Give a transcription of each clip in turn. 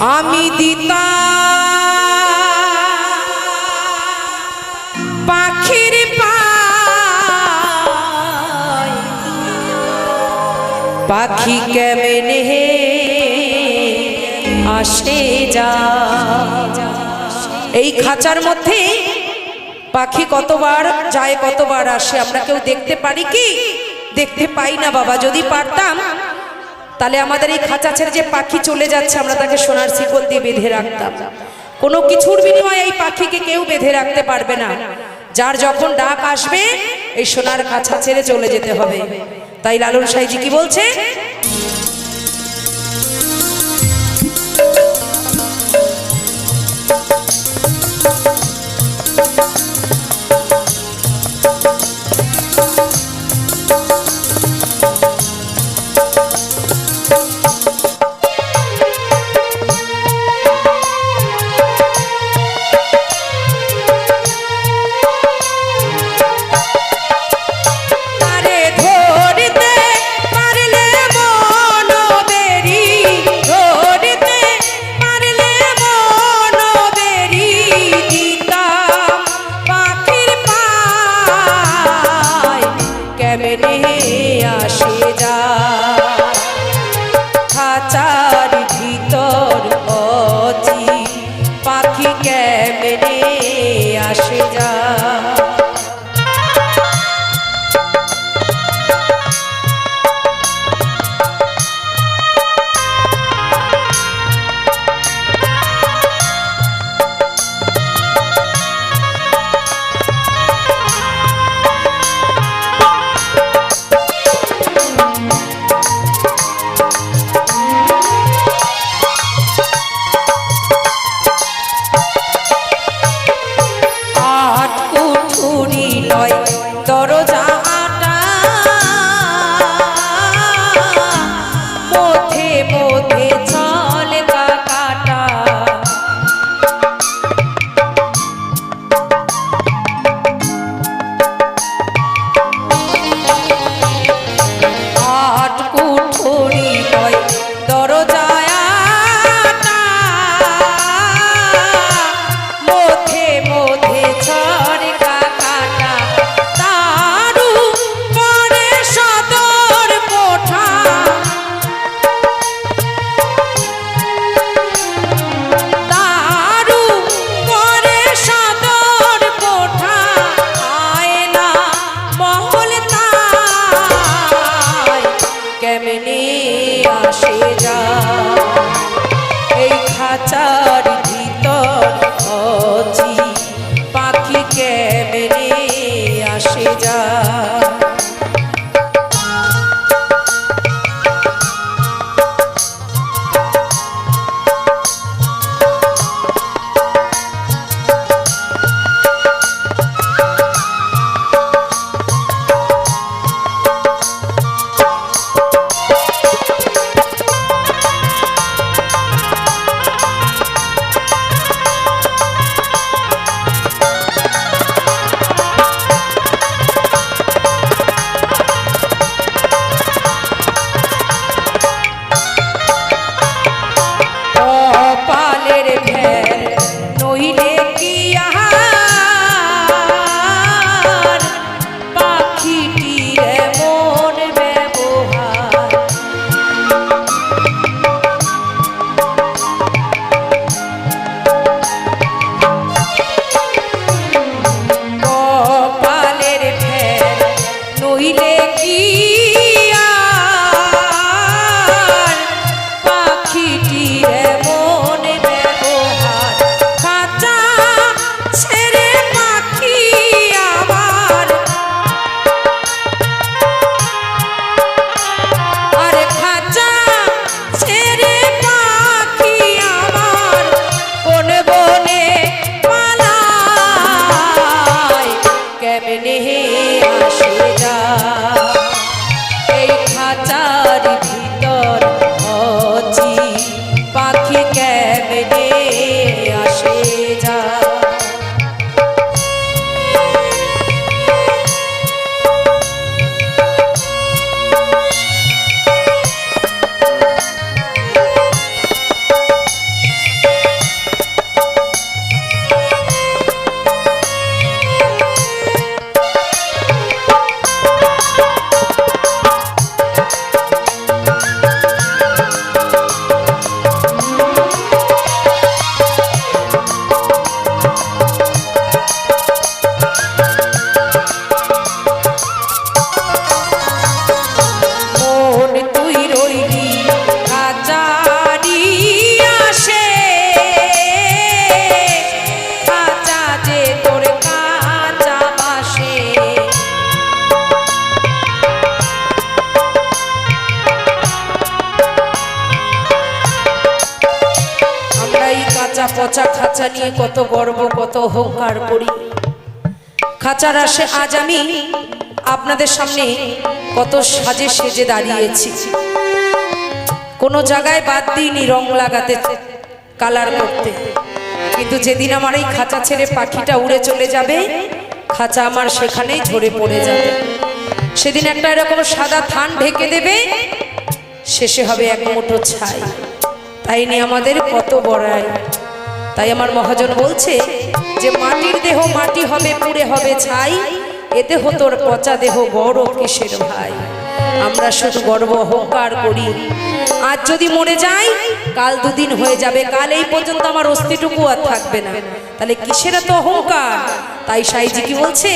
আমি দিতা পাখির পাখি কেমনে আসে যা। এই খাঁচার মধ্যে পাখি কতবার যায়, কতবার আসে, আমরা কেউ দেখতে পারি কি? দেখতে পাই না বাবা, যদি পারতাম তাহলে আমাদের এই খাঁচা ছেড়ে যে পাখি চলে যাচ্ছে, আমরা তাকে সোনার শিকল দিয়ে বেঁধে রাখতাম। কোনো কিছুর বিনিময়ে এই পাখিকে কেউ বেঁধে রাখতে পারবে না। যার যখন ডাক আসবে, এই সোনার খাঁচা ছেড়ে চলে যেতে হবে। তাই লালন সাইজি কি বলছে? কেমনি আসে যা খাঁচা নিয়ে কত গর্ব, কত অহংকার করি। খাঁচার আসে আজ আমি আপনাদের সামনে কত সাজে সেজে দাঁড়িয়েছি। কোনো জায়গায় বাদ দিইনি রং লাগাতে, কালার করতে। কিন্তু যেদিন আমার এই খাঁচা ছেড়ে পাখিটা উড়ে চলে যাবে, খাঁচা আমার সেখানেই ঝরে পড়ে যাবে। সেদিন একটা এরকম সাদা থান ঢেকে দেবে, শেষে হবে এক মুঠো ছাই। তাই নিয়ে আমাদের কত বড়াই। তাই আমার মহাজন বলছে যে মাটির দেহ মাটি হবে, পুড়ে হবে ছাই, এ দেহ তোর পচা দেহ বড় কিসের ভাই? আমরা শুধু গর্ব অহংকার করি। আজ যদি মরে যাই, কাল দুদিন হয়ে যাবে, কাল এই পর্যন্ত আমার অস্তিটুকু আর থাকবে না। তাহলে কিসের এত অহংকার? তাই সাইজি কি বলছে?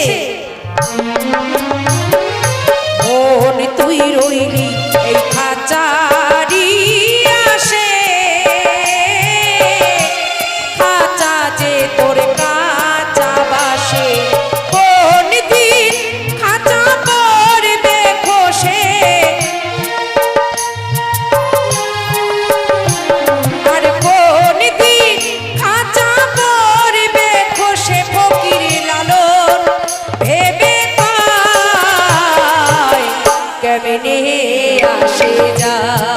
আসে যা। এই খাঁচার